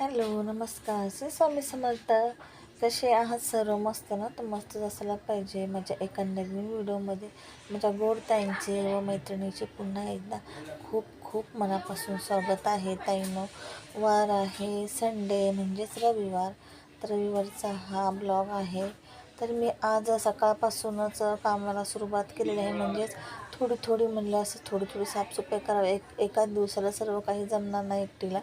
Hello नमस्कार. श्री स्वामी समर्थ. कसे आहात सर्व? मस्त ना? तर मस्तच असायला पाहिजे. माझ्या एका नवीन व्हिडिओमध्ये माझ्या गोड ताईंचे व मैत्रिणीचे पुन्हा एकदा खूप खूप मनापासून स्वागत आहे. ताईनं वार आहे संडे म्हणजेच रविवार. तर रविवारचा हा ब्लॉग आहे. तर मी आज सकाळपासूनच कामाला सुरुवात केलेली आहे. म्हणजेच थोडी थोडी म्हणलं असं थोडी थोडी साफसफाई करावी. एक एकाच दिवसाला सर्व काही जमणार नाही एकटीला.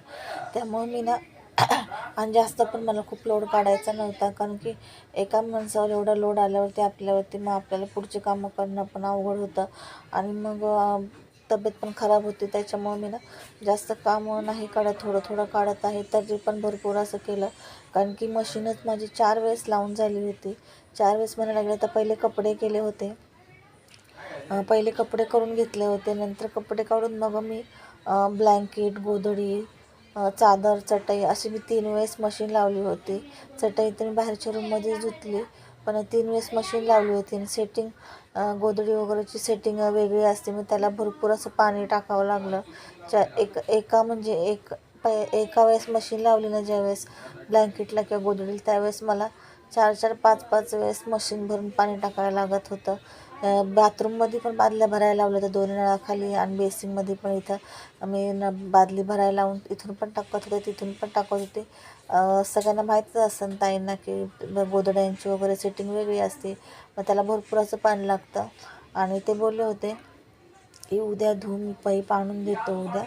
त्यामुळे मी ना आणि जास्त पण मला खूप लोड काढायचा नव्हता कारण की एका माणसावर एवढा लोड आल्यावरती आपल्यावरती मग आपल्याला पुढची कामं करणं पण अवघड होतं. आणि मग तब्येत पण खराब होती त्याच्यामुळे मी ना जास्त कामं नाही काढत थोडं थोडं काढत आहे तरी पण भरपूर असं केलं. कारण की मशीनच माझी चार वेळेस लावून झाली होती. चार वेळेस म्हणायला लागले तर पहिले कपडे केले होते. पहिले कपडे करून घेतले होते नंतर कपडे काढून मग मी ब्लँकेट गोधडी चादर चटई अशी मी तीन वेळेस मशीन लावली होती. चटई तर मी बाहेरच्या रूममध्ये धुतली पण तीन वेळेस मशीन लावली होती. आणि सेटिंग गोधडी वगैरेची सेटिंग वेगळी असते. मी त्याला भरपूर असं पाणी टाकावं लागलं. च्या एक एका म्हणजे एक प एका वेळेस मशीन लावली ना ज्यावेळेस ब्लँकेटला किंवा गोधडीला त्यावेळेस मला चार चार पाच पाच वेळेस मशीन भरून पाणी टाकायला लागत होतं. बाथरूममध्ये पण बादल्या भरायला लावल्या होत्या. दोन्ही नळाखाली आणि बेसिनमध्ये पण इथं मी न बादली भरायला लावून इथून पण टाकत होते तिथून पण टाकत होते. सगळ्यांना माहीतच असेल ताईंना की गोदड्यांची वगैरे सेटिंग वेगळी असते. मग त्याला भरपूर असं पाणी लागतं. आणि ते बोलले होते की उद्या धुवून पाईप आणून देतो उद्या.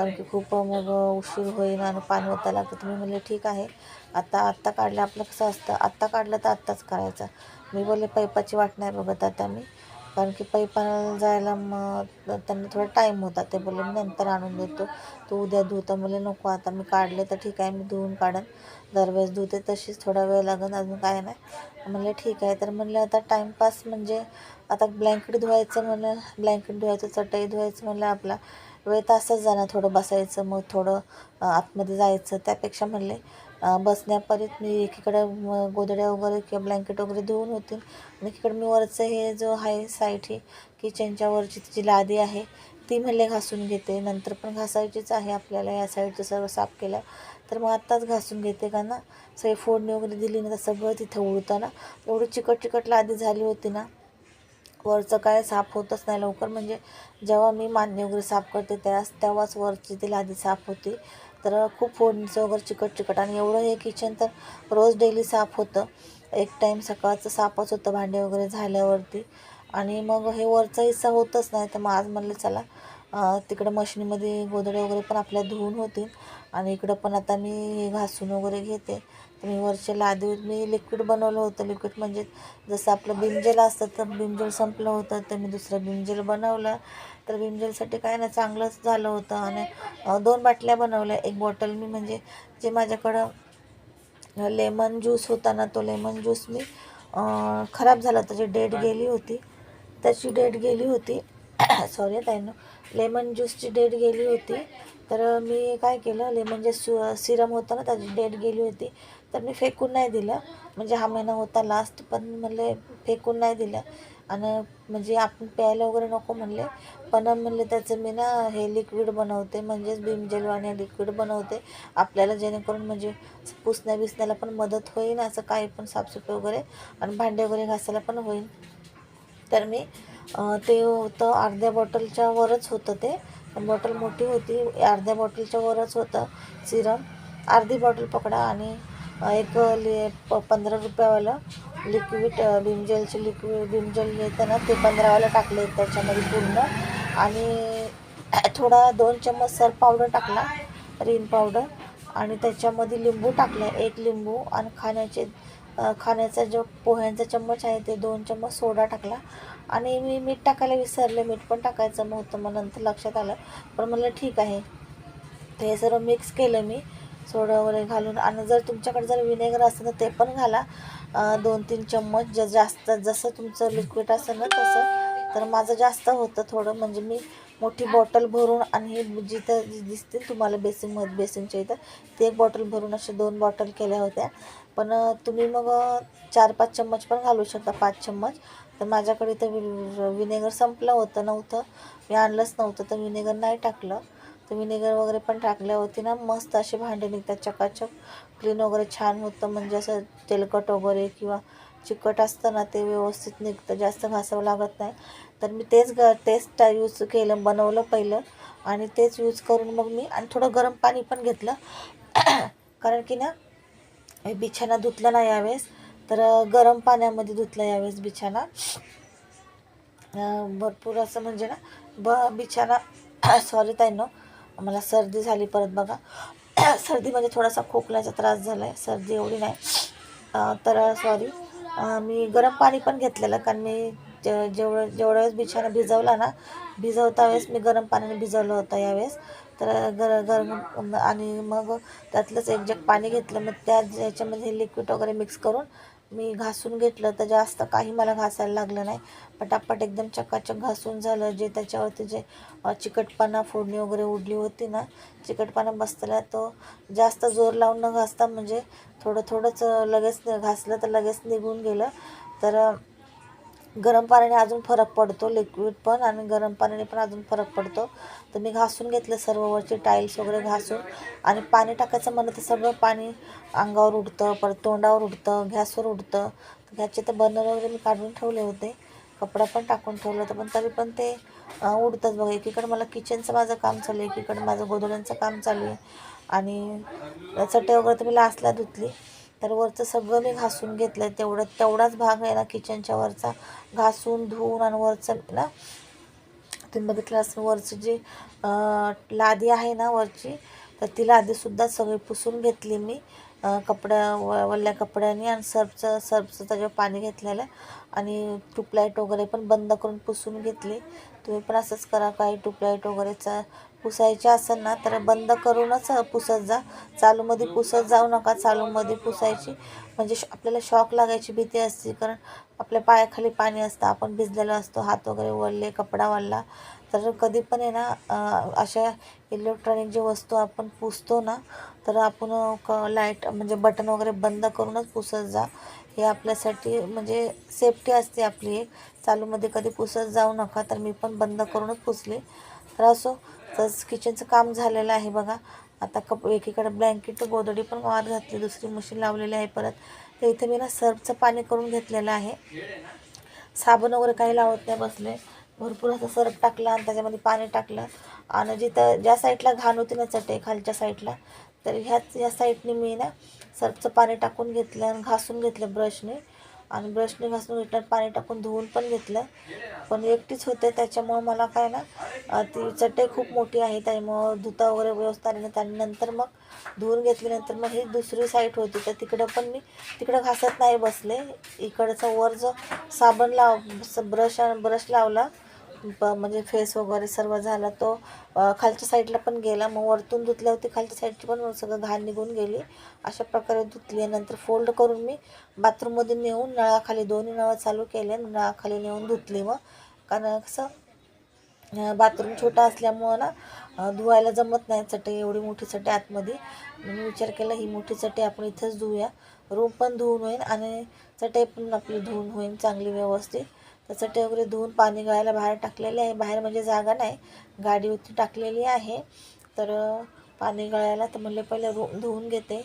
कारण की खूप मग उशीर होईल आणि पाणी होता लागतं. तुम्ही म्हणले ठीक आहे. आता आत्ता काढलं आपलं कसं असतं? आत्ता काढलं तर आत्ताच करायचं. मी बोलले पैपाची वाट नाही बघत आता मी. कारण की पैपाला जायला मग त्यांना थोडा टाईम होता. ते बोलले मी नंतर आणून देतो. तू उद्या धुता. म्हणले नको आता. मी काढले तर ठीक आहे. मी धुवून काढन. दरवेळेस धुते तशीच. थोडा वेळ लागेल अजून काय नाही. म्हणलं ठीक आहे. तर म्हणलं आता टाईमपास म्हणजे आता ब्लँकेट धुवायचं म्हणलं ब्लँकेट धुवायचं चटई धुवायचं म्हणलं आपला. वेळ तासच जाणार थोडं बसायचं मग थोडं आतमध्ये जायचं. त्यापेक्षा म्हणले अं, बसण्यापर्यंत मी एकीकडं गोदड्या वगैरे किंवा ब्लँकेट वगैरे धुवून होतील. आणि एकीकडे मी वरचं हे जो आहे साईड ही किचनच्या वरची जी लादी आहे ती म्हणले घासून घेते. नंतर पण घासायचीच आहे आपल्याला या साईडचं सर्व साफ केलं तर मग आत्ताच घासून घेते का ना? सगळी फोडणी वगैरे दिली ना तर सगळं तिथं उडतं ना. एवढी चिकट चिकट लादी झाली होती ना वरचं काय साफ होतच नाही लवकर. म्हणजे जेव्हा मी मान्य वगैरे साफ करते त्यास तेव्हाच वरची ती लादी साफ होती. तर खूप फोडणीचं वगैरे चिकट चिकट आणि एवढं हे किचन तर रोज डेली साफ होतं. एक टाईम सकाळचं साफच होतं भांडे वगैरे झाल्यावरती. आणि मग हे वरचा हिस्सा होतच नाही. तर मग आज म्हणलं चला तिकडं मशीनमध्ये गोधड्या वगैरे पण आपल्या धुवून होतील. आणि इकडं पण आता मी हे घासून वगैरे घेते. तर मी वरच्या लादी मी लिक्विड बनवलं होतं. लिक्विड म्हणजे जसं आपलं बिमजेल असतं तर बिमजेल संपलं होतं. तर मी दुसरं बिमजेल बनवलं. तर बिमजेलसाठी काय ना चांगलंच झालं होतं. आणि दोन बाटल्या बनवल्या. एक बॉटल मी म्हणजे जे माझ्याकडं लेमन ज्यूस होता ना तो लेमन ज्यूस मी खराब झाला. त्याची डेट गेली होती. त्याची डेट गेली होती. सॉरी ताईनं लेमन ज्यूसची डेट गेली होती. तर मी काय केलं? लेमन जे सु सिरम होतं ना त्याची डेट गेली होती. तर मी फेकून नाही दिलं. म्हणजे हा महिना होता लास्ट पण म्हणले फेकून नाही दिलं. आणि म्हणजे आपण प्यायला वगैरे नको म्हणले. पण म्हणले त्याचं मी ना हे लिक्विड बनवते. म्हणजेच भीम लिक्विड बनवते. आपल्याला जेणेकरून म्हणजे पुसण्या बिसण्याला पण मदत होईल असं काही पण साफसफाई वगैरे. आणि भांडे वगैरे घासायला पण होईल तर मी ते होतं अर्ध्या बॉटलच्या वरच होतं ते. बॉटल मोठी होती अर्ध्या बॉटलच्या वरच होतं सिरम. अर्धी बॉटल पकडा आणि एक लि प पंधरा रुपयावालं लिक्विड बिमजेलचे लिक्विड बिमजेल येतं ना ते पंधरावालं टाकले त्याच्यामध्ये पूर्ण. आणि थोडा दोन चम्मच सर्फ पावडर टाकला रिन पावडर. आणि त्याच्यामध्ये लिंबू टाकला एक लिंबू. आणि खाण्याचे खाण्याचा जो पोह्यांचा चम्मच आहे ते दोन चम्मच सोडा टाकला. आणि मी मीठ टाकायला विसरले. मीठ पण टाकायचं नव्हतं मग नंतर लक्षात आलं. पण मला ठीक आहे. ते हे सर्व मिक्स केलं मी. सोडा वगैरे घालून आणि जर तुमच्याकडे जर विनेगर असेल तर ते पण घाला. दोन तीन चम्मच. ज जास्त जसं तुमचं लिक्विड असेल ना तसं. तर माझं जास्त होतं थोडं. म्हणजे मी मोठी बॉटल भरून आणि हे जिथं जी दिसतील तुम्हाला मध बेसिनच्या इथं ते एक बॉटल भरून अशा दोन बॉटल केल्या होत्या. पण तुम्ही मग चार पाच चम्मच पण घालू शकता. पाच चम्मच. तर माझ्याकडे तर विनेगर संपलं होतं नव्हतं. मी आणलंच नव्हतं तर विनेगर नाही टाकलं. तर विनेगर वगैरे पण टाकल्यावरती ना मस्त असे भांडे निघतात चकाचक. क्लीन वगैरे छान होतं म्हणजे असं तेलकट वगैरे किंवा चिकट असतं ना ते व्यवस्थित निघतं. जास्त घासावं लागत नाही. तर मी तेच ग तेच यूज केलं बनवलं पहिलं. आणि तेच यूज करून मग मी आणि थोडं गरम पाणी पण घेतलं. कारण की ना हे बिछाना धुतलं नाही यावेळेस. तर गरम पाण्यामध्ये धुतलं यावेळेस बिछाना. भरपूर असं म्हणजे ना ब बिछाना सॉरी ताईनो मला सर्दी झाली परत बघा. सर्दी म्हणजे थोडासा खोकल्याचा त्रास झाला आहे सर्दी एवढी नाही. तर सॉरी मी गरम पाणी पण घेतलेलं कारण मी जे जेवढं जेवढ्या वेळेस बिछाना भिजवला ना भिजवता वेळेस मी गरम पाण्याने भिजवलं होतं यावेळेस. तर गर गरम आणि मग त्यातलंच एक जग पाणी घेतलं मग त्या ह्याच्यामध्ये लिक्विड वगैरे मिक्स करून मी घासून घेतलं तर जास्त काही मला घासायला लागलं नाही. पटापट एकदम चकाचक घासून झालं. जे त्याच्यावरती जे चिकटपाना चिकटपणा फोडणी वगैरे उडली होती ना चिकटपणा बसलेला तो जास्त जोर लावून न घासता म्हणजे थोडं थोडंच लगेच घासलं तर लगेच निघून गेलं. तर गरम पाण्याने अजून फरक पडतो लिक्विड पण आणि गरम पाण्याने पण अजून फरक पडतो. तर मी घासून घेतलं सर्व वरचे टाईल्स वगैरे घासून आणि पाणी टाकायचं म्हणलं तर सगळं पाणी अंगावर उडतं परत तोंडावर उडतं गॅसवर उडतं. गॅसचे तर बर्नर वगैरे मी काढून ठेवले होते. कपडा पण टाकून ठेवलं होतं पण तरी पण ते उडतंच बघा. एकीकडे मला किचनचं माझं काम चालू आहे एकीकडे माझं गोधड्यांचं काम चालू आहे. आणि चटई वगैरे तर मी लास्टला धुतली. तर वरचं सगळं मी घासून घेतलं आहे तेवढं तेवढाच भाग आहे ना किचनच्या वरचा. घासून धुवून आणि वरचं ना तुम्ही बघितलं असं वरचं जी लादी आहे ना वरची तर ती लादीसुद्धा सगळी पुसून घेतली मी. कपड्या व वल्ल्या कपड्याने आणि सर्फचं सर्फचं त्याच्यावर पाणी घेतलेलं आणि ट्यूबलाईट वगैरे पण बंद करून पुसून घेतली. तुम्ही पण असंच करा काही ट्यूबलाईट वगैरेचा पुसायचे असेल ना तर बंद करूनच पुसत जा. चालूमध्ये पुसत जाऊ नका चालूमध्ये पुसायची. म्हणजे श आपल्याला शॉक लागायची भीती असते कारण आपल्या पायाखाली पाणी असतं. आपण भिजलेलो असतो हात वगैरे वळले कपडा वळला तर कधी पण आहे ना अशा इलेक्ट्रॉनिक जे वस्तू आपण पुसतो ना तर आपण क लाइट म्हणजे बटन वगैरे बंद करूनच पुसत जा. हे आपल्यासाठी म्हणजे सेफ्टी असते आपली. एक चालूमध्ये कधी पुसत जाऊ नका तर मी पण बंद करूनच पुसले. तर असो तर किचनचं काम झालेलं आहे बघा. आता कप एकीकडे ब्लँकेट गोदडी पण वाद घातली दुसरी मशीन लावलेली आहे परत. तर इथे मी ना सर्फचं पाणी करून घेतलेलं आहे. साबण वगैरे काही लावत नाही बसले. भरपूर असं सरप टाकला आणि त्याच्यामध्ये पाणी टाकलं. आणि जिथं ज्या साईडला घाण होती ना चटे खालच्या साईडला तर ह्याच या साईडने मी ना सर्फचं पाणी टाकून घेतलं आणि घासून घेतलं ब्रशने आणि ब्रशने घासून घेतलं पाणी टाकून धुवून पण घेतलं. पण एकटीच होते त्याच्यामुळं मला काय ना ती चटई खूप मोठी आहे त्यामुळं धुता वगैरे व्यवस्था आली नाही त्यानंतर मग धुवून घेतल्यानंतर मग ही दुसरी साईट होती तर तिकडं पण मी तिकडं घासत नाही बसले. इकडचा वर जो साबण लाव ब्रश ब्रश लावला प म्हणजे फेस वगैरे सर्व झाला तो खालच्या साईडला पण गेला. मग वरतून धुतल्या होती खालच्या साईडची पण सगळं घाण निघून गेली. अशा प्रकारे धुतली नंतर फोल्ड करून मी बाथरूममध्ये नेऊन नळाखाली दोन्ही नळं चालू केले नळाखाली नेऊन धुतली मग. कारण कसं बाथरूम छोटा असल्यामुळं ना धुवायला जमत नाही चटई एवढी मोठी चटई आतमध्ये. मी विचार केला ही मोठी चटई आपण इथंच धुवूया रूम पण धुवून होईल आणि चटई पण आपली धुवून होईल चांगली व्यवस्थित. चटई वगैरे धुवून पाणी गळायला बाहेर टाकलेले आहे. बाहेर म्हणजे जागा नाही. गाडी गाडीवरती टाकलेली आहे. तर पाणी गळायला तर म्हणले पहिले रूम धुवून घेते.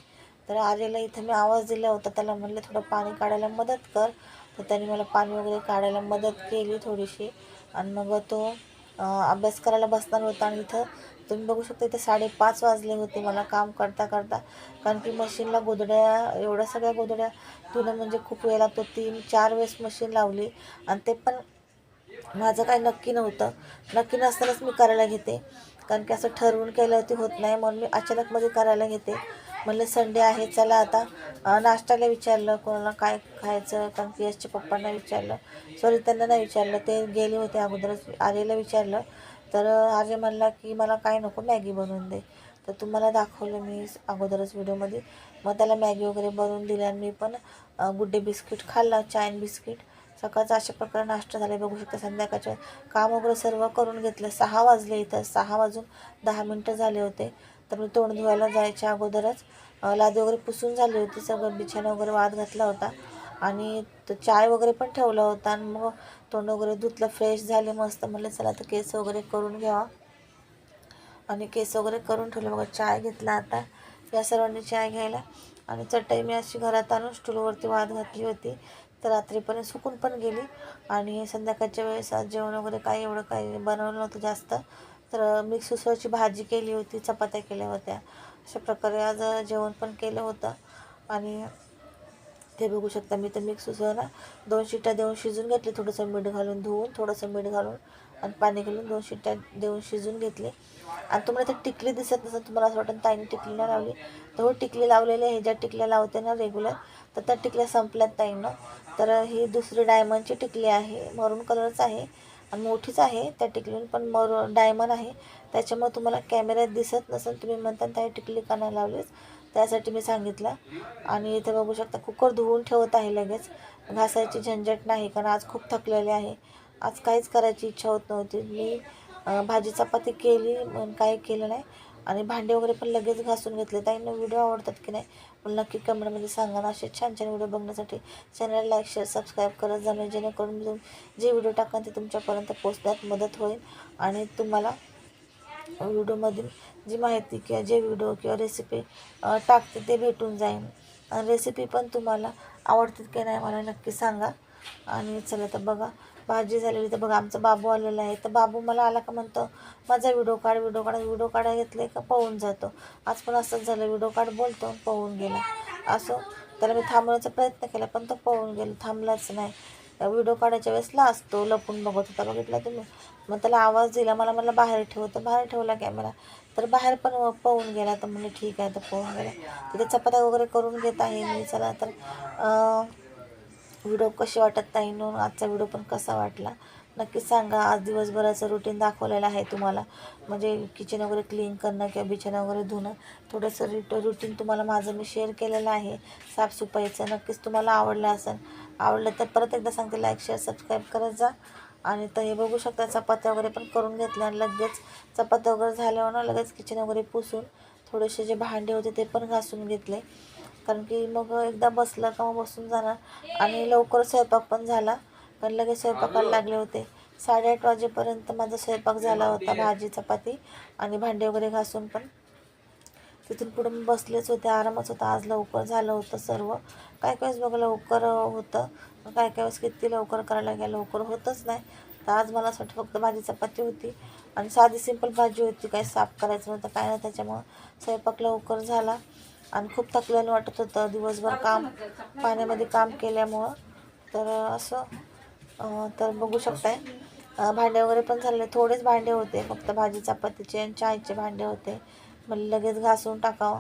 तर आलेला इथं मी आवाज दिला होता. त्याला म्हणले थोडं पाणी काढायला मदत कर. तर त्याने मला पाणी वगैरे काढायला मदत केली थोडीशी. आणि मग तो अभ्यास करायला बसणार होता आणि इथं तुम्ही बघू शकता इथे साडेपाच वाजले होते मला काम करता करता. कारण की मशीनला गोधड्या एवढ्या सगळ्या गोधड्या धुणं म्हणजे खूप वेळ लागतो. तीन चार वेळेस मशीन लावली आणि ते पण माझं काही नक्की नव्हतं. नक्की नसतानाच मी करायला घेते. कारण की असं ठरवून केल्यावरती होत नाही. म्हणून मी अचानकमध्ये करायला घेते. म्हणलं संडे आहे चला आता. नाश्त्याला विचारलं कोणाला काय खायचं? कारण की यशच्या पप्पांना विचारलं. सॉरी त्यांना नाही विचारलं. ते गेले होते अगोदरच. आर्यला विचारलं. तर अं, म्हणला की मला काय नको मॅगी बनवून दे. तर तुम्हाला दाखवलं मी अगोदरच व्हिडिओमध्ये. मग त्याला मॅगी वगैरे बनवून दिली आणि मी पण गुड्डे बिस्किट खाल्ला चायन बिस्किट. सकाळचा अशा प्रकारे नाश्ता झाला. बघू शकता संध्याकाळचे काम वगैरे सर्व करून घेतलं. सहा वाजले इथं. सहा वाजून दहा मिनटं झाले होते. तर मी तोंड धुवायला जायच्या अगोदरच लादी वगैरे पुसून झाली होती. सगळं बिछाना वगैरे वाद घातला होता. आणि चाय वगैरे पण ठेवला होता. आणि मग तोंड वगैरे धुतलं फ्रेश झाले मस्त म्हणलं चला तर केस वगैरे करून घ्यावा. आणि केस वगैरे करून ठेवले बघा चाय घेतला आता. या सर्वांनी चाय घ्यायला. आणि चटई मी अशी घरात आणून स्टूलवरती वाद घातली होती. तर रात्रीपर्यंत सुकून पण गेली. आणि संध्याकाळच्या वेळेस आज जेवण वगैरे काही एवढं काही बनवलं नव्हतं जास्त. तर मिक्स उसळची भाजी केली होती चपात्या केल्या होत्या. अशा प्रकारे आज जेवण पण केलं होतं. आणि ते बघू शकता. मी तर मिक्स उसळ ना दोन शिट्ट्या देऊन शिजून घेतली. थोडंसं मीठ घालून धुवून थोडंसं मीठ घालून आणि पाणी घालून दोन शिट्ट्या देऊन शिजून घेतले. आणि तुम्हाला तर टिकली दिसत नसेल तुम्हाला असं वाटतं ताईने टिकली नाही लावली. तर हो टिकली लावलेली आहे. ज्या टिकल्या लावते ना रेग्युलर तर त्या टिकल्या संपल्यात ताईनं. तर ही दुसरी डायमंडची टिकली आहे. मरून कलरच आहे आणि मोठीच आहे त्या टिकलीन पण मर डायमंड आहे. त्याच्यामुळे तुम्हाला कॅमेऱ्यात दिसत नसेल तुम्ही म्हणता ताई टिकली का नाही लावलीच त्यासाठी मी सांगितलं. आणि इथे बघू शकता कुकर धुवून ठेवत आहे लगेच. घासायची झंझट नाही कारण आज खूप थकलेले आहे. आज काहीच करायची इच्छा होत नव्हती. मी भाजी चपाती केली पण काही केलं नाही. आणि भांडे वगैरे पण लगेच घासून घेतले. ताईंना व्हिडिओ आवडतात की नाही मला नक्की कमेंटमध्ये सांगा ना. असे छान छान व्हिडिओ बघण्यासाठी चॅनल लाईक शेअर सबस्क्राईब करत जा जेणेकरून मी जे व्हिडिओ टाकाल ते तुमच्यापर्यंत पोचण्यात मदत होईल. आणि तुम्हाला व्हिडिओमधील जी माहिती किंवा जे व्हिडिओ किंवा रेसिपी टाकते ते भेटून जाईल. आणि रेसिपी पण तुम्हाला आवडतात की नाही मला नक्की सांगा. आणि चला तर बघा भाजी झालेली तर बघा आमचा बाबू आलेला आहे. तर बाबू मला आला का म्हणतो माझा व्हिडिओ काढ व्हिडिओ कार्ड व्हिडिओ कार्ड घेतले का पळून जातो. आज पण असंच झालं व्हिडिओ काढ बोलतो पळून गेला. असो त्याला मी थांबवण्याचा प्रयत्न केला पण तो पळून गेला थांबलाच नाही. व्हिडिओ काढायच्या वेळेस लाजतो लपून बघत होता बघितला तुम्ही? मग त्याला आवाज दिला मला मला बाहेर ठेवतो बाहेर ठेवला कॅमेरा तर बाहेर पण पळून गेला तर म्हणजे ठीक आहे तर पळून गेला. तिथे चपात्या वगैरे करून घेत आहे मी. चला तर व्हिडिओ कसे वाटत नाही म्हणून आजचा व्हिडिओ पण कसा वाटला? नक्कीच सांगा. आज दिवसभराचं रुटीन दाखवलेलं आहे तुम्हाला. म्हणजे किचन वगैरे क्लीन करणं किंवा बिछाना वगैरे धुणं थोडंसं रिट रुटीन तुम्हाला माझं मी शेअर केलेलं आहे. साफसफाईचं नक्कीच तुम्हाला आवडलं असेल. आवडलं तर परत एकदा सांगते लाईक शेअर सबस्क्राईब करत जा. आणि तर हे बघू शकता चपात्या वगैरे पण करून घेतल्या आणि लगेच चपात्या वगैरे झाल्यावर ना लगेच किचन वगैरे पुसून थोडेसे जे भांडे होते ते पण घासून घेतले. कारण की मग एकदा बसलं का मग बसून जाणार. आणि लवकर स्वयंपाक पण झाला. कारण लगेच स्वयंपाकाला लागले होते. साडेआठ वाजेपर्यंत माझा स्वयंपाक झाला होता भाजी चपाती आणि भांडे वगैरे घासून पण. तिथून पुढं बसलेच होते आरामच होता. आज लवकर झालं होतं सर्व. काय काय वेळेस बघा लवकर होतं. काय काय वेळेस किती लवकर करायला गेलं लवकर होतच नाही. तर आज मला असं वाटतं फक्त भाजी चपाती होती आणि साधी सिंपल भाजी होती. काही साफ करायचं नव्हतं काय नाही. त्याच्यामुळं स्वयंपाक लवकर झाला आणि खूप थकलेलं वाटत होतं. दिवसभर काम पाण्यामध्ये काम केल्यामुळं. तर असं तर बघू शकताय. भांडे वगैरे पण झाले. थोडेच भांडे होते. फक्त भाजी चपातीचे आणि चायचे भांडे होते. मग लगेच घासून टाकावं.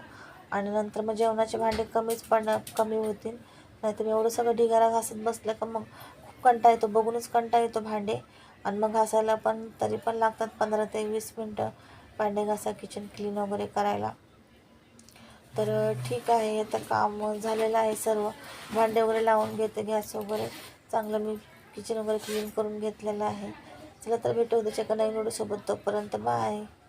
आणि नंतर मग जेवणाचे भांडे कमीच पडणार कमी होतील. नाहीतर मी एवढं सगळं ढिगारा घासत बसलं का मग खूप कंटा येतो. बघूनच कंटा येतो भांडे. आणि मग घासायला पण तरी पण लागतात पंधरा ते वीस मिनटं भांडे घासा किचन क्लीन वगैरे करायला. तर ठीक आहे तर काम झालेलं आहे सर्व. भांडे वगैरे लावून घेते गॅस वगैरे. चांगलं मी किचन वगैरे क्लीन करून घेतलेलं आहे. चला तर भेटू उद्याच्या एका नवीन व्हिडिओसोबत तोपर्यंत बाय